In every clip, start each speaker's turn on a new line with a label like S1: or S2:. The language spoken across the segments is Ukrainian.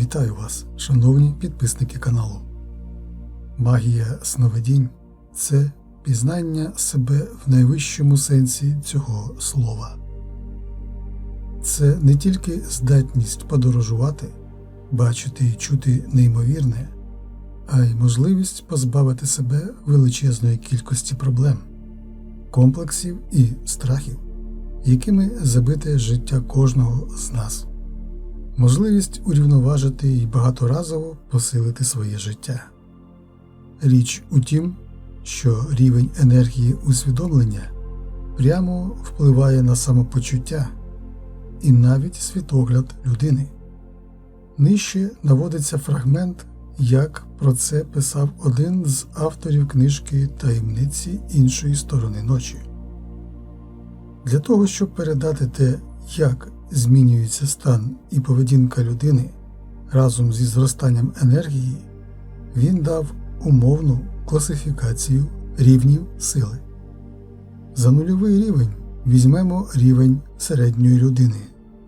S1: Вітаю вас, шановні підписники каналу. Магія сновидінь це пізнання себе в найвищому сенсі цього слова. Це не тільки здатність подорожувати, бачити і чути неймовірне, а й можливість позбавити себе величезної кількості проблем, комплексів і страхів, якими забите життя кожного з нас можливість урівноважити і багаторазово посилити своє життя. Річ у тім, що рівень енергії усвідомлення прямо впливає на самопочуття і навіть світогляд людини. Нижче наводиться фрагмент, як про це писав один з авторів книжки Таємниці іншої сторони ночі. Для того, щоб передати те, як змінюється стан і поведінка людини разом зі зростанням енергії, він дав умовну класифікацію рівнів сили. За нульовий рівень візьмемо рівень середньої людини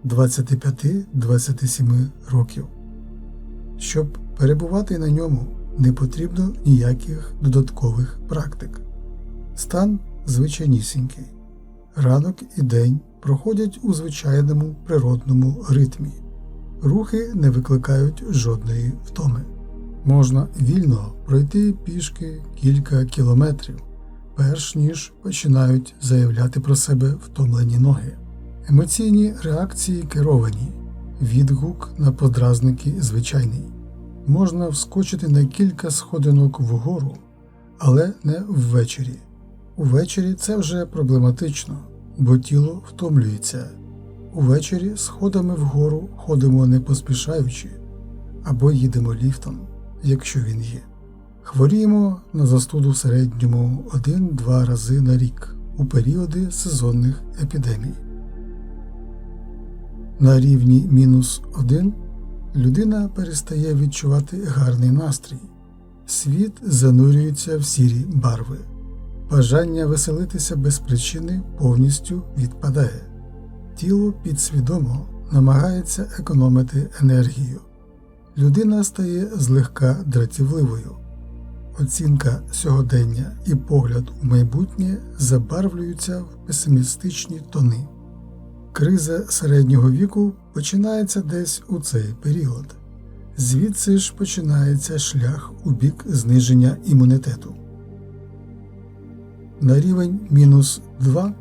S1: 25-27 років. Щоб перебувати на ньому, не потрібно ніяких додаткових практик. Стан звичайнісінький. Ранок і день проходять у звичайному природному ритмі. Рухи не викликають жодної втоми. Можна вільно пройти пішки кілька кілометрів, перш ніж починають заявляти про себе втомлені ноги. Емоційні реакції керовані, відгук на подразники звичайний. Можна вскочити на кілька сходинок вгору, але не ввечері. Увечері це вже проблематично бо тіло втомлюється. Увечері сходами вгору ходимо не поспішаючи або їдемо ліфтом, якщо він є. Хворіємо на застуду в середньому один-два рази на рік у періоди сезонних епідемій. На рівні мінус один людина перестає відчувати гарний настрій, світ занурюється в сірі барви. Бажання веселитися без причини повністю відпадає. Тіло підсвідомо намагається економити енергію. Людина стає злегка дратівливою. Оцінка сьогодення і погляд у майбутнє забарвлюються в песимістичні тони. Криза середнього віку починається десь у цей період, звідси ж починається шлях у бік зниження імунітету. На рівень мінус 2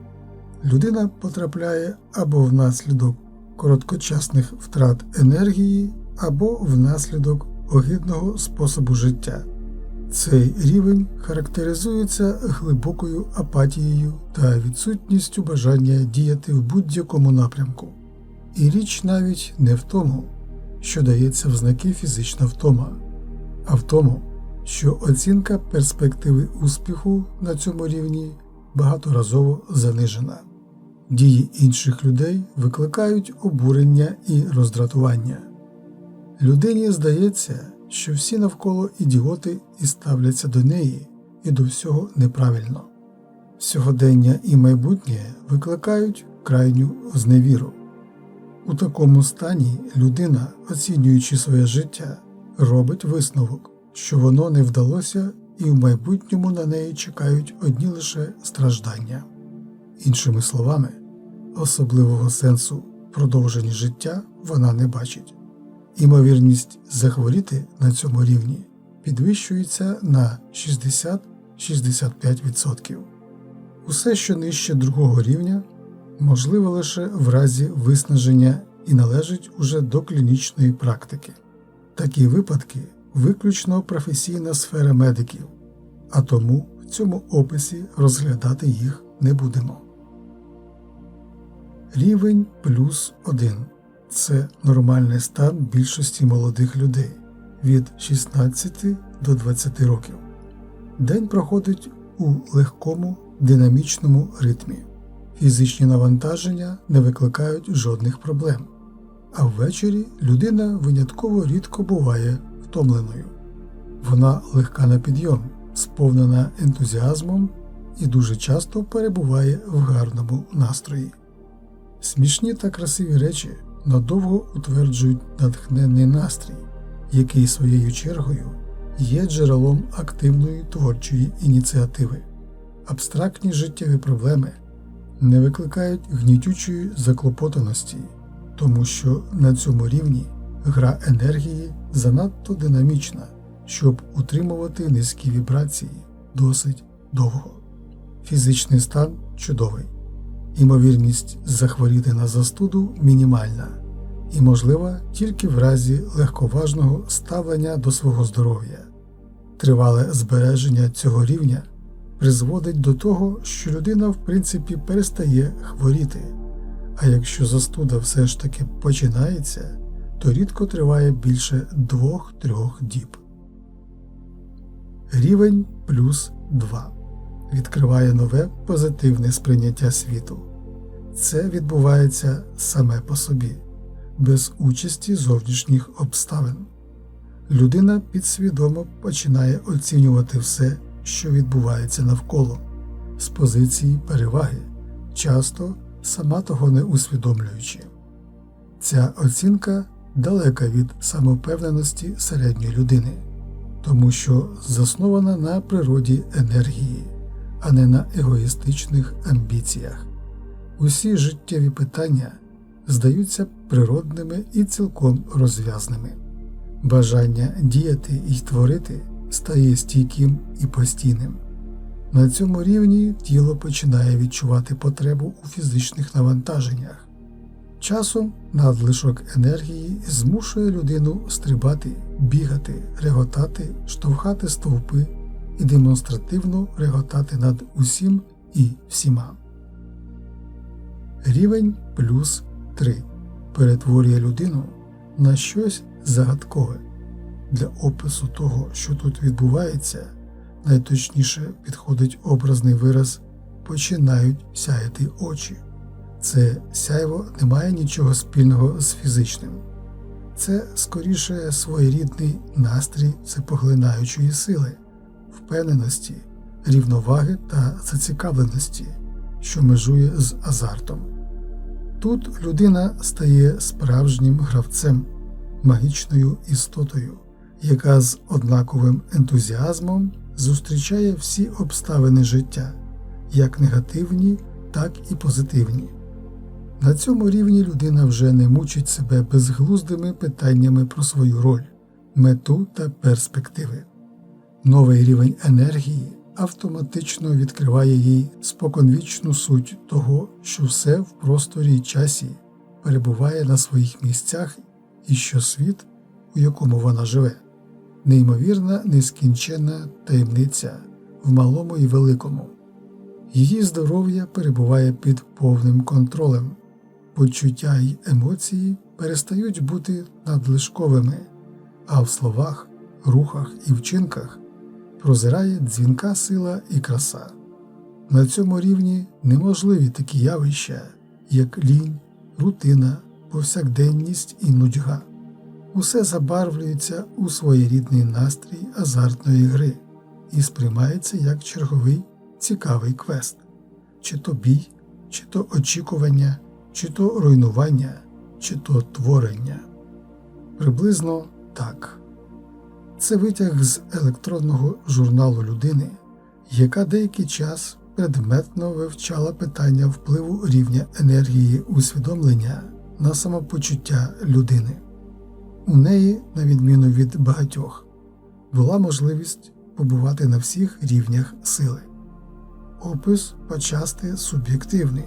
S1: людина потрапляє або внаслідок короткочасних втрат енергії, або внаслідок огидного способу життя. Цей рівень характеризується глибокою апатією та відсутністю бажання діяти в будь-якому напрямку. І річ навіть не в тому, що дається в знаки фізична втома, а в тому, що оцінка перспективи успіху на цьому рівні багаторазово занижена. Дії інших людей викликають обурення і роздратування. Людині здається, що всі навколо ідіоти і ставляться до неї і до всього неправильно. Сьогодення і майбутнє викликають крайню зневіру. У такому стані людина, оцінюючи своє життя, робить висновок що воно не вдалося, і в майбутньому на неї чекають одні лише страждання. Іншими словами, особливого сенсу продовження життя вона не бачить. Імовірність захворіти на цьому рівні підвищується на 60-65%. Усе, що нижче другого рівня, можливо лише в разі виснаження і належить уже до клінічної практики. Такі випадки виключно професійна сфера медиків, а тому в цьому описі розглядати їх не будемо. Рівень плюс 1 це нормальний стан більшості молодих людей від 16 до 20 років. День проходить у легкому динамічному ритмі. Фізичні навантаження не викликають жодних проблем, а ввечері людина винятково рідко буває втомленою. Вона легка на підйом, сповнена ентузіазмом і дуже часто перебуває в гарному настрої. Смішні та красиві речі надовго утверджують натхненний настрій, який своєю чергою є джерелом активної творчої ініціативи. Абстрактні життєві проблеми не викликають гнітючої заклопотаності, тому що на цьому рівні гра енергії занадто динамічна, щоб утримувати низькі вібрації досить довго. Фізичний стан чудовий, імовірність захворіти на застуду мінімальна і можлива тільки в разі легковажного ставлення до свого здоров'я. Тривале збереження цього рівня призводить до того, що людина в принципі перестає хворіти, а якщо застуда все ж таки починається, то рідко триває більше 2-3 діб. Рівень плюс 2 відкриває нове позитивне сприйняття світу. Це відбувається саме по собі, без участі зовнішніх обставин. Людина підсвідомо починає оцінювати все, що відбувається навколо, з позиції переваги, часто сама того не усвідомлюючи. Ця оцінка далека від самовпевненості середньої людини, тому що заснована на природі енергії, а не на егоїстичних амбіціях. Усі життєві питання здаються природними і цілком розв'язними. Бажання діяти і творити стає стійким і постійним. На цьому рівні тіло починає відчувати потребу у фізичних навантаженнях. Часом надлишок енергії змушує людину стрибати, бігати, реготати, штовхати стовпи і демонстративно реготати над усім і всіма. Рівень плюс 3 перетворює людину на щось загадкове. Для опису того, що тут відбувається, найточніше підходить образний вираз починають сяяти очі. Це сяйво не має нічого спільного з фізичним. Це скоріше своєрідний настрій всепоглинаючої сили, впевненості, рівноваги та зацікавленості, що межує з азартом. Тут людина стає справжнім гравцем, магічною істотою, яка з однаковим ентузіазмом зустрічає всі обставини життя, як негативні, так і позитивні. На цьому рівні людина вже не мучить себе безглуздими питаннями про свою роль, мету та перспективи. Новий рівень енергії автоматично відкриває їй споконвічну суть того, що все в просторі й часі перебуває на своїх місцях і що світ, у якому вона живе, неймовірна нескінченна таємниця в малому і великому. Її здоров'я перебуває під повним контролем, почуття й емоції перестають бути надлишковими, а в словах, рухах і вчинках прозирає дзвінка сила і краса. На цьому рівні неможливі такі явища, як лінь, рутина, повсякденність і нудьга. Усе забарвлюється у своєрідний настрій азартної гри і сприймається як черговий цікавий квест, чи то бій, чи то очікування, чи то руйнування, чи то творення. Приблизно так. Це витяг з електронного журналу людини, яка деякий час предметно вивчала питання впливу рівня енергії усвідомлення на самопочуття людини. У неї, на відміну від багатьох, була можливість побувати на всіх рівнях сили. Опис почасти суб'єктивний,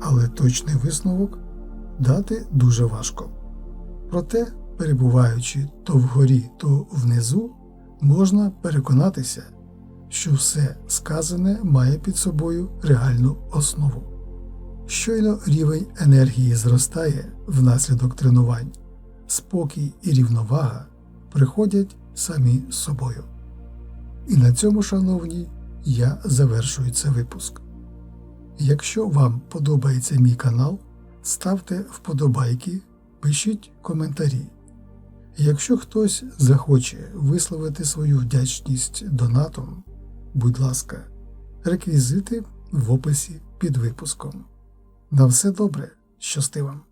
S1: але точний висновок дати дуже важко. Проте, перебуваючи то вгорі, то внизу, можна переконатися, що все сказане має під собою реальну основу. Щойно рівень енергії зростає внаслідок тренувань, спокій і рівновага приходять самі собою. І на цьому, шановні, я завершую цей випуск. Якщо вам подобається мій канал, ставте вподобайки, пишіть коментарі. Якщо хтось захоче висловити свою вдячність донатом, будь ласка, реквізити в описі під випуском. На все добре, щасти вам!